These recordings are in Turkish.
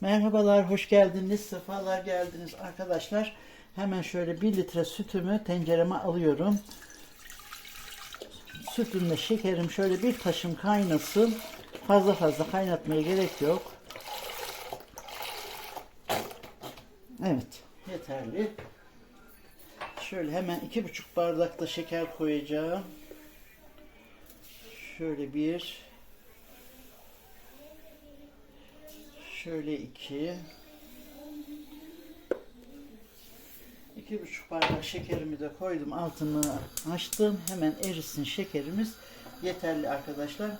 Merhabalar, hoş geldiniz, sefalar geldiniz arkadaşlar. Hemen şöyle 1 litre sütümü tencereme alıyorum. Sütümle şekerim şöyle bir taşım kaynasın. Fazla fazla kaynatmaya gerek yok. Evet, yeterli. Şöyle hemen iki buçuk bardak da şeker koyacağım. Şöyle bir, Şöyle iki. İki buçuk bardak şekerimi de koydum. Altını açtım. Hemen erisin şekerimiz. Yeterli arkadaşlar.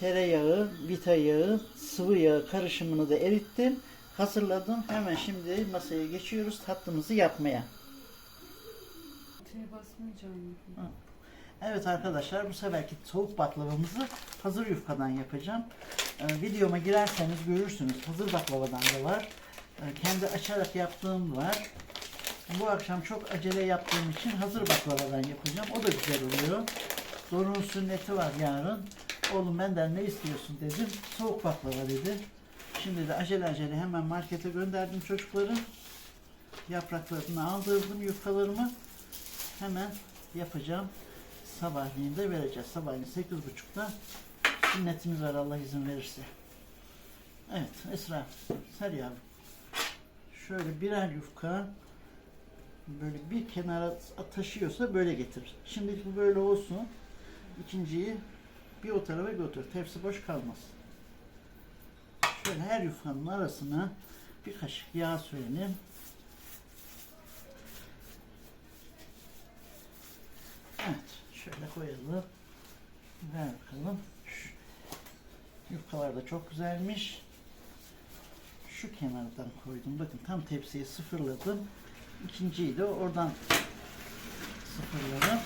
Tereyağı, vita yağı, sıvı yağı karışımını da erittim. Hazırladım. Hemen şimdi masaya geçiyoruz tatlımızı yapmaya. Evet arkadaşlar bu seferki soğuk baklavamızı hazır yufkadan yapacağım. Ee, videoma girerseniz görürsünüz. Hazır baklavadan da var. Ee, kendi açarak yaptığım var. Bu akşam çok acele yaptığım için hazır baklavadan yapacağım. O da güzel oluyor. Doruk'un sünneti var yarın. Oğlum benden ne istiyorsun dedim. Soğuk baklava dedi. Şimdi de acele acele hemen markete gönderdim çocukları. Yapraklarını aldırdım yufkalarımı. Hemen yapacağım. Sabahleyin de vereceğiz. Sabahleyin 8.30'da sünnetimiz var Allah izin verirse. Evet Esra ser yavrum. Şöyle birer yufka böyle bir kenara taşıyorsa böyle getir. Şimdi bu böyle olsun. İkinciyi bir o tarafa götür. Tepsi boş kalmaz. Şöyle her yufkanın arasına bir kaşık yağ sürelim. Evet, şöyle koyalım. Ver bakalım. Yufkalar da çok güzelmiş. Şu kenardan koydum. Bakın tam tepsiyi sıfırladım. İkinciyi de oradan sıfırladım.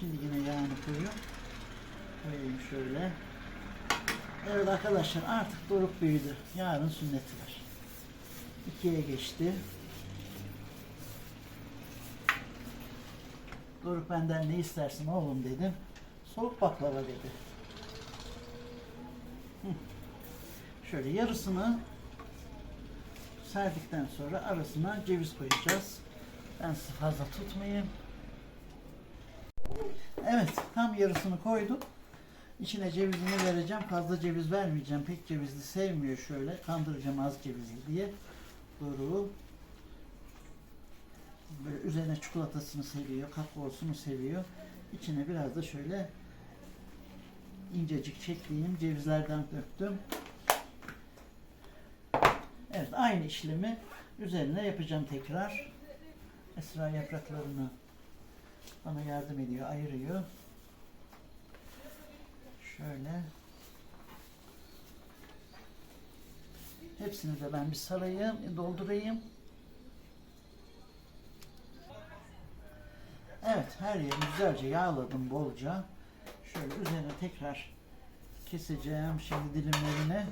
Şimdi yine yağını koyuyorum. Koyayım şöyle. Evet arkadaşlar artık Doruk büyüdü. Yarın sünneti var. İkiye geçti. Doruk benden ne istersin oğlum dedim. Soğuk baklava dedi. Şöyle yarısını serdikten sonra arasına ceviz koyacağız. Ben sizi fazla tutmayayım. Evet tam yarısını koydum. İçine cevizini vereceğim. Fazla ceviz vermeyeceğim. Pek cevizli sevmiyor şöyle. Kandıracağım az cevizli diye. Doruk'u böyle üzerine çikolatasını seviyor, kakaosunu seviyor. İçine biraz da şöyle incecik çektiğim cevizlerden döktüm. Evet, aynı işlemi üzerine yapacağım tekrar. Esra yapraklarını bana yardım ediyor, ayırıyor. Şöyle. Hepsini de ben bir sarayım, doldurayım. Evet, her yerini güzelce yağladım bolca. Şöyle üzerine tekrar keseceğim şimdi dilimlerini.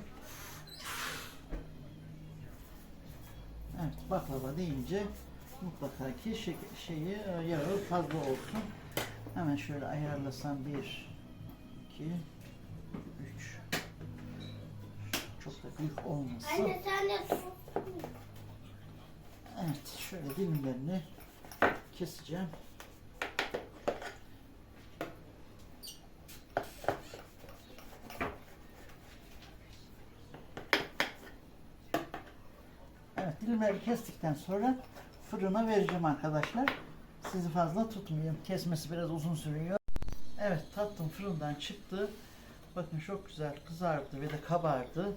Evet, baklava deyince mutlaka ki şey, şeyi e, yağı fazla olsun. Hemen şöyle ayarlasam bir, iki, üç. Çok da büyük olmasın. Anne sen de. Evet, şöyle dilimlerini keseceğim. Dilimleri kestikten sonra fırına vereceğim arkadaşlar. Sizi fazla tutmayayım. Kesmesi biraz uzun sürüyor. Evet, tatlım fırından çıktı. Bakın çok güzel kızardı ve de kabardı.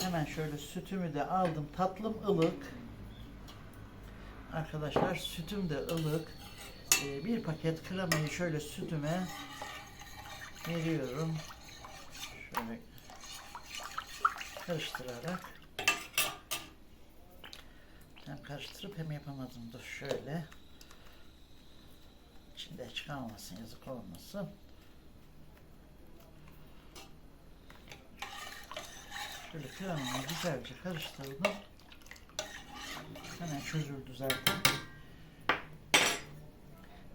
Hemen şöyle sütümü de aldım. Tatlım ılık. Arkadaşlar sütüm de ılık. Ee, bir paket kremayı şöyle sütüme veriyorum. Şöyle karıştırarak. Hem karıştırıp hem yapamadım. Dur şöyle. İçinde çıkarmasın, yazık olmasın. Şöyle kremayı güzelce karıştırdım. Hemen çözüldü zaten.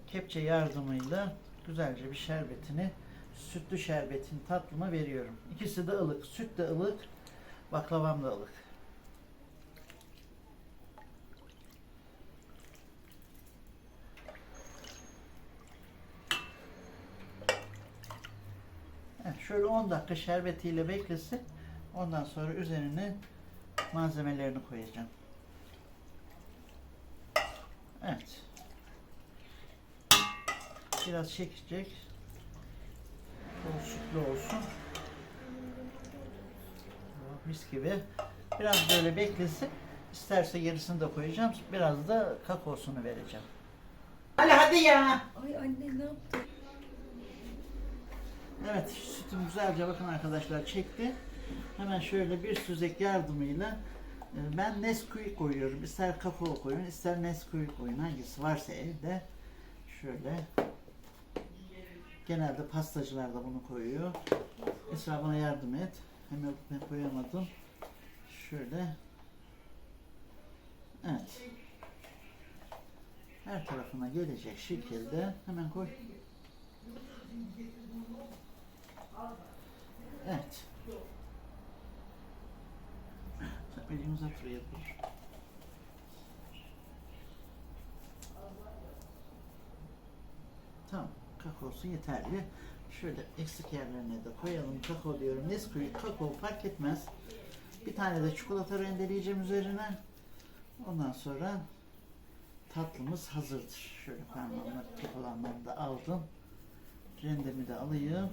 Kepçe yardımıyla güzelce bir şerbetini, sütlü şerbetini tatlıma veriyorum. İkisi de ılık. Süt de ılık, baklavam da ılık. Şöyle 10 dakika şerbetiyle beklesin. Ondan sonra üzerine malzemelerini koyacağım. Evet. Biraz çekecek. Bol sütlü olsun. Mis gibi. Biraz böyle beklesin. İsterse gerisini de koyacağım. Biraz da kakaosunu vereceğim. Hadi hadi ya. Ay anne ne yaptın? Evet sütüm güzelce bakın arkadaşlar çekti. Hemen şöyle bir süzek yardımıyla e, ben Nesquik koyuyorum. İster kakao koyun, ister Nesquik koyun. Hangisi varsa evde. Şöyle. Genelde pastacılar da bunu koyuyor. Esra bana yardım et. Hemen ben koyamadım. Şöyle. Evet. Her tarafına gelecek şekilde hemen koy. Evet. Sen elini uzat şuraya dur. Tamam. Kakaosu yeterli. Şöyle eksik yerlerine de koyalım. Kakao diyorum. Nesquik, kakao fark etmez. Bir tane de çikolata rendeleyeceğim üzerine. Ondan sonra tatlımız hazırdır. Şöyle parmağımla olanları da aldım. Rendemi de alayım.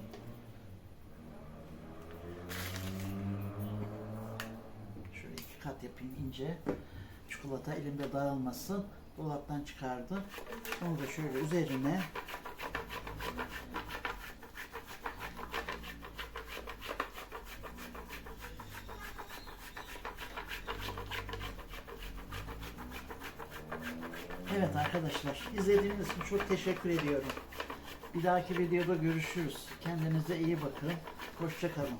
Kat yapayım ince. Çikolata elimde dağılmasın. Dolaptan çıkardım. Onu da şöyle üzerine Evet arkadaşlar izlediğiniz için çok teşekkür ediyorum. Bir dahaki videoda görüşürüz. Kendinize iyi bakın. Hoşça kalın.